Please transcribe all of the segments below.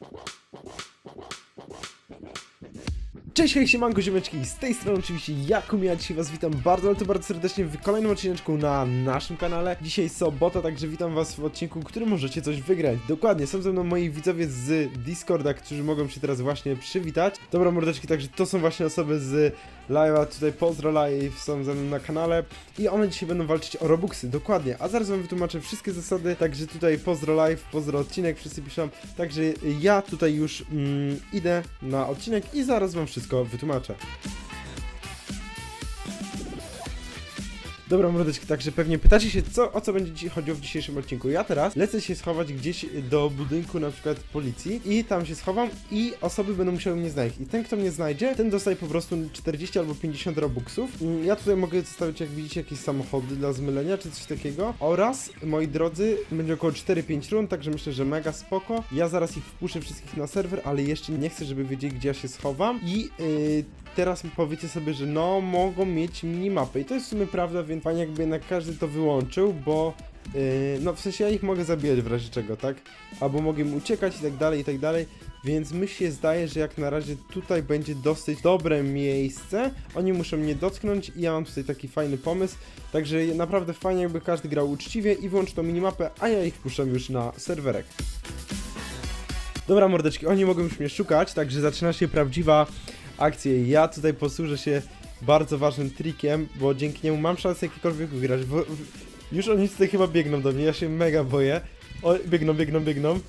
you Cześć, hej, siemanko, ziomeczki, z tej strony oczywiście Jakub, ja dzisiaj was witam bardzo, ale to bardzo serdecznie w kolejnym odcineczku na naszym kanale. Dzisiaj sobota, także witam was w odcinku, w którym możecie coś wygrać. Dokładnie, są ze mną moi widzowie z Discorda, którzy mogą się teraz właśnie przywitać. Dobra, mordeczki, także to są właśnie osoby z live'a, tutaj pozdro live są ze mną na kanale i one dzisiaj będą walczyć o Robuxy, dokładnie. A zaraz wam wytłumaczę wszystkie zasady, także tutaj pozdro live, pozdro odcinek, wszyscy piszą. Także ja tutaj już mm, idę na odcinek i zaraz wam wszystko wytłumaczę. Dobra, mordeczki, także pewnie pytacie się, co, o co będzie chodziło w dzisiejszym odcinku. Ja teraz lecę się schować gdzieś do budynku na przykład policji i tam się schowam i osoby będą musiały mnie znaleźć. I ten, kto mnie znajdzie, ten dostaje po prostu 40 albo 50 robuxów. Mm, Ja tutaj mogę zostawić, jak widzicie, jakieś samochody dla zmylenia czy coś takiego. Oraz, moi drodzy, będzie około 4-5 rund, także myślę, że mega spoko. Ja zaraz ich wpuszczę wszystkich na serwer, ale jeszcze nie chcę, żeby wiedzieli, gdzie ja się schowam. I yy, teraz powiecie sobie, że no, mogą mieć minimapę. I to jest w sumie prawda, więc fajnie jakby jednak każdy to wyłączył, bo yy, no w sensie ja ich mogę zabijać w razie czego, tak? Albo mogę im uciekać i tak dalej, i tak dalej. Więc mi się zdaje, że jak na razie tutaj będzie dosyć dobre miejsce. Oni muszą mnie dotknąć i ja mam tutaj taki fajny pomysł. Także naprawdę fajnie jakby każdy grał uczciwie i wyłącz tą minimapę, a ja ich puszczam już na serwerek. Dobra mordeczki, oni mogą już mnie szukać, także zaczyna się prawdziwa akcja. Ja tutaj posłużę się bardzo ważnym trikiem, bo dzięki niemu mam szansę jakiekolwiek wygrać. W, już oni tutaj chyba biegną do mnie, ja się mega boję. O, biegną, biegną, biegną.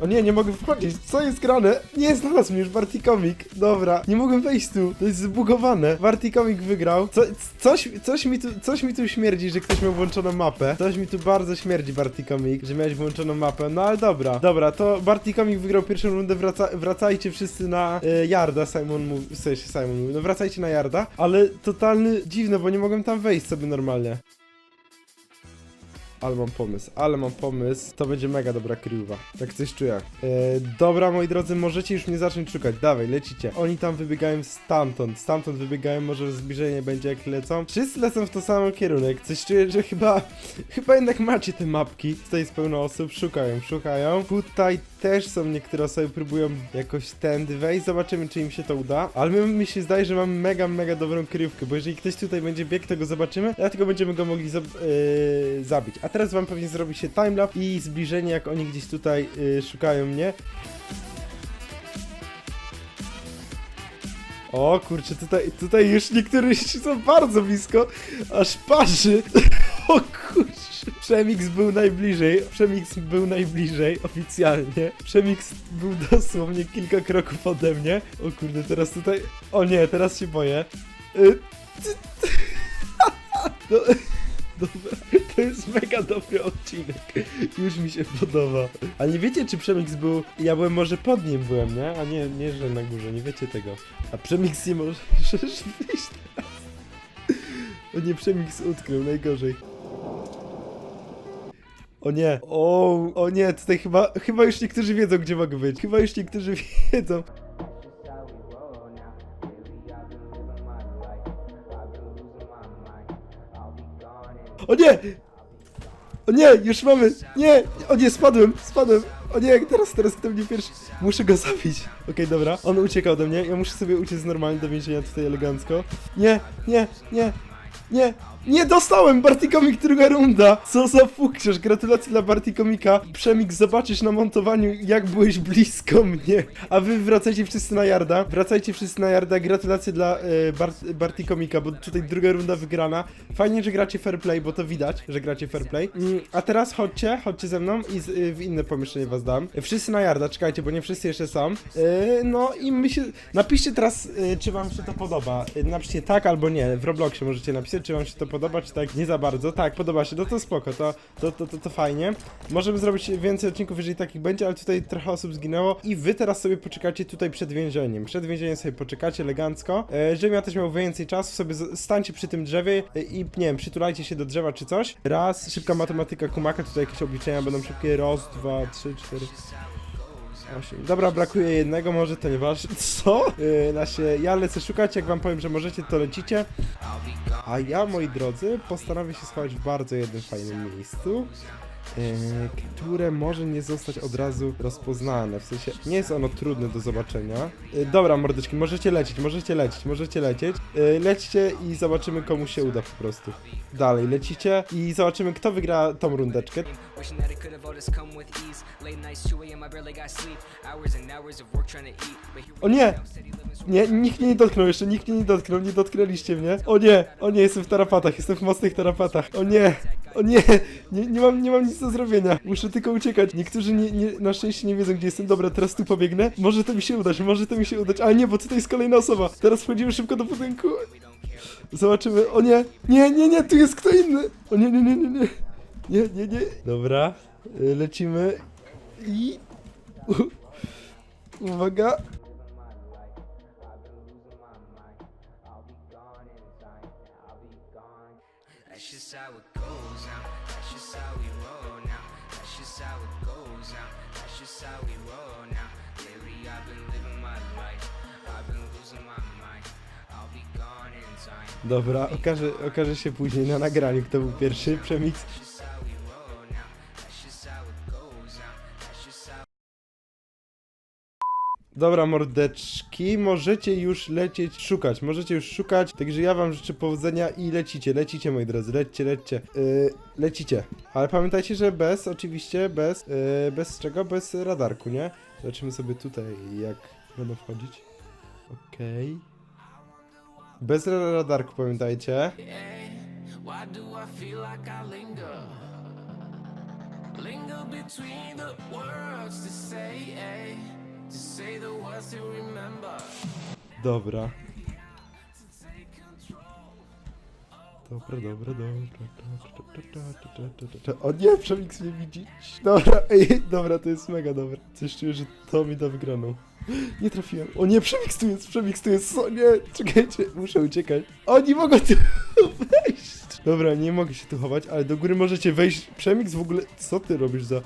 O nie, nie mogę wchodzić, co jest grane? Nie znalazł mnie już Bartikomik. Dobra, nie mogę wejść tu, to jest zbugowane. Bartikomik wygrał. Co, coś, coś, mi tu, coś mi tu śmierdzi, że ktoś miał włączoną mapę. Coś mi tu bardzo śmierdzi Bartikomik, że miałeś włączoną mapę. No ale dobra, dobra, to Bartikomik wygrał pierwszą rundę, wraca, wracajcie wszyscy na e, Yarda, Simon mówi, w sensie Simon mówi, no wracajcie na Yarda. Ale totalny dziwne, bo nie mogłem tam wejść sobie normalnie. Ale mam pomysł, ale mam pomysł. To będzie mega dobra kryjówka. Tak coś czuję. E, dobra, moi drodzy, możecie już mnie zacząć szukać. Dawaj, lecicie. Oni tam wybiegają stamtąd. Stamtąd wybiegają, może zbliżenie będzie jak lecą. Wszyscy lecą w ten sam kierunek. Coś czuję, że chyba, chyba jednak macie te mapki. Tutaj jest pełno osób, szukają, szukają. Tutaj też są niektóre osoby, próbują jakoś tędy wejść. Zobaczymy, czy im się to uda. Ale mi, mi się zdaje, że mam mega, mega dobrą kryjówkę, bo jeżeli ktoś tutaj będzie biegł, to go zobaczymy, dlatego będziemy go mogli yy, zabić. A teraz wam pewnie zrobi się timelapse i zbliżenie, jak oni gdzieś tutaj yy, szukają mnie. O kurczę, tutaj, tutaj już niektórzy są bardzo blisko, aż parzy. O kurczę. Przemix był najbliżej, Przemix był najbliżej oficjalnie. Przemix był dosłownie kilka kroków ode mnie. O kurde, teraz tutaj... O nie, teraz się boję. Y, No, dobra, to jest mega dobry odcinek. Już mi się podoba. A nie wiecie, czy Przemix był... Ja byłem może pod nim byłem, nie? A nie, nie, że na górze, nie wiecie tego. A Przemix nie może wyjść teraz. O nie, Przemix utknął, najgorzej. O nie, o, o nie, tutaj chyba, chyba już niektórzy wiedzą, gdzie mogę być. Chyba już niektórzy wiedzą. O nie! O nie, już mamy! Nie! O nie, spadłem, spadłem! O nie, teraz, teraz kto mnie pierwszy? Muszę go zabić. Okej, dobra. On uciekał ode mnie, ja muszę sobie uciec normalnie do więzienia tutaj elegancko. Nie, nie, nie, nie, nie dostałem! Bartikomik druga runda! Co za fukciarz! Gratulacje dla Bartikomika. Przemix, zobaczysz na montowaniu, jak byłeś blisko mnie. A wy wracajcie wszyscy na Jarda. Wracajcie wszyscy na Jarda. Gratulacje dla e, Bart, Bartikomika, bo tutaj druga runda wygrana. Fajnie, że gracie fair play, bo to widać, że gracie fair play. Mm, a teraz chodźcie, chodźcie ze mną i z, w inne pomieszczenie was dam. Wszyscy na Jarda, czekajcie, bo nie wszyscy jeszcze są. E, no i my się... Napiszcie teraz, e, czy wam się to podoba. E, napiszcie tak albo nie. W Robloxie możecie napisać, czy wam się to podoba, czy tak nie za bardzo. Tak, podoba się, no to spoko, to, to, to, to, to fajnie. Możemy zrobić więcej odcinków, jeżeli takich będzie, ale tutaj trochę osób zginęło i wy teraz sobie poczekacie tutaj przed więzieniem. Przed więzieniem sobie poczekacie elegancko. E, żebym ja też miał więcej czasu, sobie stańcie przy tym drzewie e, i nie wiem, przytulajcie się do drzewa czy coś. Raz, szybka matematyka kumaka, tutaj jakieś obliczenia będą szybkie. Raz, dwa, trzy, cztery. Osiem. Dobra, brakuje jednego, może to nie wasz. Co? Yy, na się, ja lecę szukać, jak wam powiem, że możecie, to lecicie. A ja, moi drodzy, postanowię się schować w bardzo jednym fajnym miejscu. e, które może nie zostać od razu rozpoznane. W sensie nie jest ono trudne do zobaczenia. E, dobra, mordeczki, możecie lecieć, możecie lecieć, możecie lecieć. E, lećcie i zobaczymy komu się uda po prostu. Dalej, lecicie i zobaczymy kto wygra tą rundeczkę. Wishing that it could have all just come with ease. Late nights, 2 a.m. I barely got sleep. Hours and hours of work trying to eat. But here O nie! Nie, nikt mnie nie dotknął jeszcze, nikt mnie nie dotknął, nie dotknęliście mnie. O nie, o nie, jestem w tarapatach, jestem w mocnych tarapatach. O nie, o nie, nie, nie, mam, nie mam nic do zrobienia. Muszę tylko uciekać. Niektórzy nie, nie, na szczęście nie wiedzą, gdzie jestem. Dobra, teraz tu pobiegnę. Może to mi się udać, może to mi się udać. Ale nie, bo tutaj jest kolejna osoba. Teraz wchodzimy szybko do budynku. Zobaczymy. O nie, nie, nie, nie, tu jest kto inny. O nie, nie, nie, nie, nie. Nie, nie, nie. Dobra, y, lecimy. I... Uwaga. Dobra, okaże, okaże się później na nagraniu, kto był pierwszy. Przemix. Dobra, mordeczki, możecie już lecieć szukać. Możecie już szukać, także ja wam życzę powodzenia i lecicie, lecicie moi drodzy, lećcie, lećcie. Yy, lecicie. Ale pamiętajcie, że bez, oczywiście, bez, yy, bez czego? Bez radarku, nie? Zobaczymy sobie tutaj, jak będą wchodzić. Okej. Bez ra- radarku, pamiętajcie. Linger? Between the words to say, eh? Dobra. Dobra, dobra, dobra. O nie, Przemix mnie widzi. Dobra, ej, dobra, to jest mega dobre. Coś czuję, że to mi da wygraną. Nie trafiłem. O nie, Przemix tu jest, Przemix tu jest. O nie, czekajcie, muszę uciekać. Oni mogą tu wejść. Dobra, nie mogę się tu chować, ale do góry możecie wejść. Przemix w ogóle, co ty robisz za...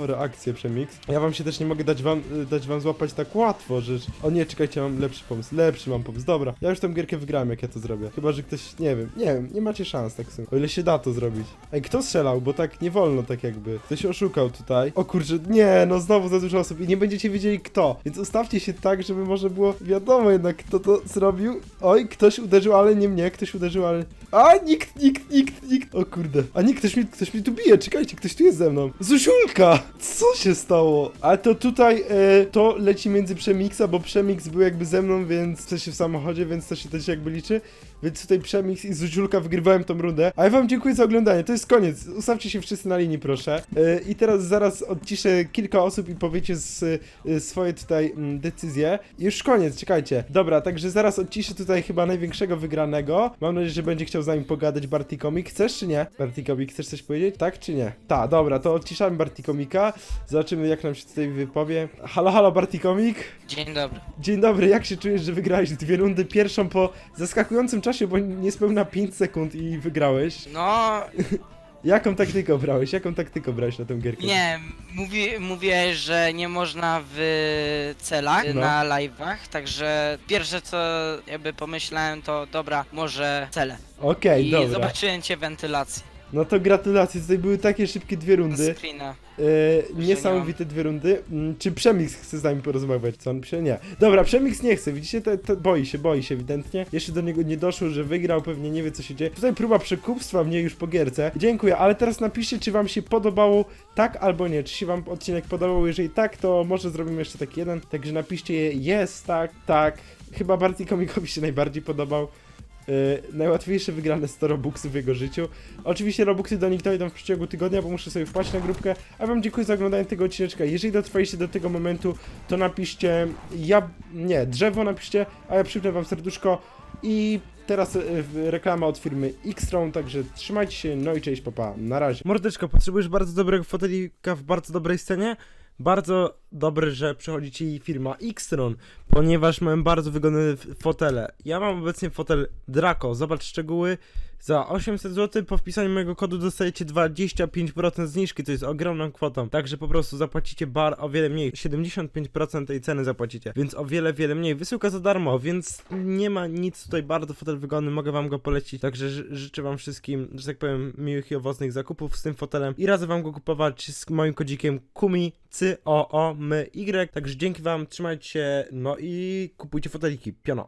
Chore akcje, Przemix. Ja wam się też nie mogę dać wam, dać wam złapać tak łatwo, że... O nie, czekajcie, mam lepszy pomysł, lepszy mam pomysł. Dobra, ja już tę gierkę wygrałem, jak ja to zrobię. Chyba, że ktoś, nie wiem, nie wiem, nie macie szans tak sobie. O ile się da to zrobić. Ej, kto strzelał? Bo tak nie wolno, tak jakby. Ktoś oszukał tutaj. O kurczę, nie, no znowu za dużo osób i nie będziecie wiedzieli kto. Więc ustawcie się tak, żeby może było wiadomo jednak, kto to zrobił. Oj, ktoś uderzył, ale nie mnie, ktoś uderzył, ale... A, nikt, nikt, nikt, nikt. O kurde. A nie, ktoś mi, ktoś mi tu bije, czekajcie, ktoś tu jest ze mną. Zuziulka! Co się stało? Ale to tutaj, e, to leci między Przemixa, bo Przemix był jakby ze mną, więc w sensie w samochodzie, więc to się też jakby liczy. Więc tutaj Przemix i Zuziulka wygrywałem tą rundę. A ja wam dziękuję za oglądanie, to jest koniec. Ustawcie się wszyscy na linii, proszę. E, I teraz zaraz odciszę kilka osób i powiecie z, e, swoje tutaj mm, decyzje. Już koniec, czekajcie. Dobra, także zaraz odciszę tutaj chyba największego wygranego. Mam nadzieję, że będzie chciał z nami pogadać Barty Comic. Chcesz czy nie? Barty Comic, chcesz coś powiedzieć? Tak czy nie? Ta, dobra, to odciszamy Barty Comica. Zobaczymy jak nam się tutaj wypowie. Halo, halo Barty Comic. Dzień dobry. Dzień dobry, jak się czujesz, że wygrałeś dwie rundy? Pierwszą po zaskakującym czasie, bo niespełna 5 sekund i wygrałeś. No, Jaką taktykę brałeś? Jaką taktykę brałeś na tę gierkę? nie, mówi, mówię, że nie można w celach No. na live'ach, także pierwsze co jakby pomyślałem to dobra, może cele. Okej, I dobra. zobaczyłem cię wentylacji. No to gratulacje, tutaj były takie szybkie dwie rundy. Screena. E, niesamowite dwie rundy. Mm, Czy Przemix chce z nami porozmawiać? Co on pisze? Nie. Dobra, Przemix nie chce, widzicie? To, to boi się, boi się ewidentnie. Jeszcze do niego nie doszło, że wygrał, pewnie nie wie co się dzieje. Tutaj próba przekupstwa mnie już po gierce. Dziękuję, ale teraz napiszcie, czy wam się podobało tak albo nie. Czy się wam odcinek podobał? Jeżeli tak, to może zrobimy jeszcze taki jeden. Także napiszcie je jest, tak, tak. Chyba Barty Komikowi się najbardziej podobał. Yy, najłatwiejsze wygrane 100 Robuxów w jego życiu. Oczywiście Robuxy do nich dojdą w przeciągu tygodnia, bo muszę sobie wpaść na grupkę. A wam dziękuję za oglądanie tego odcineczka. Jeżeli dotrwaliście do tego momentu, to napiszcie ja... nie, drzewo napiszcie, a ja przypnę wam serduszko i teraz y, reklama od firmy Xtron, także trzymajcie się, no i cześć, papa, na razie. Mordeczko, potrzebujesz bardzo dobrego fotelika w bardzo dobrej scenie? Bardzo dobry, że przychodzi ci firma Xtron, ponieważ mają bardzo wygodne fotele. Ja mam obecnie fotel Draco, zobacz szczegóły, Za 800 zł po wpisaniu mojego kodu dostajecie 25% zniżki, to jest ogromną kwotą. Także po prostu zapłacicie bar o wiele mniej. 75% tej ceny zapłacicie, więc o wiele, wiele mniej. Wysyłka za darmo, więc nie ma nic tutaj bardzo fotel wygodny, mogę wam go polecić. Także ży życzę wam wszystkim, że tak powiem, miłych i owocnych zakupów z tym fotelem i razem wam go kupować z moim kodzikiem KUMI, C O O M Y. Także dzięki wam, trzymajcie się, no i kupujcie foteliki. Piono.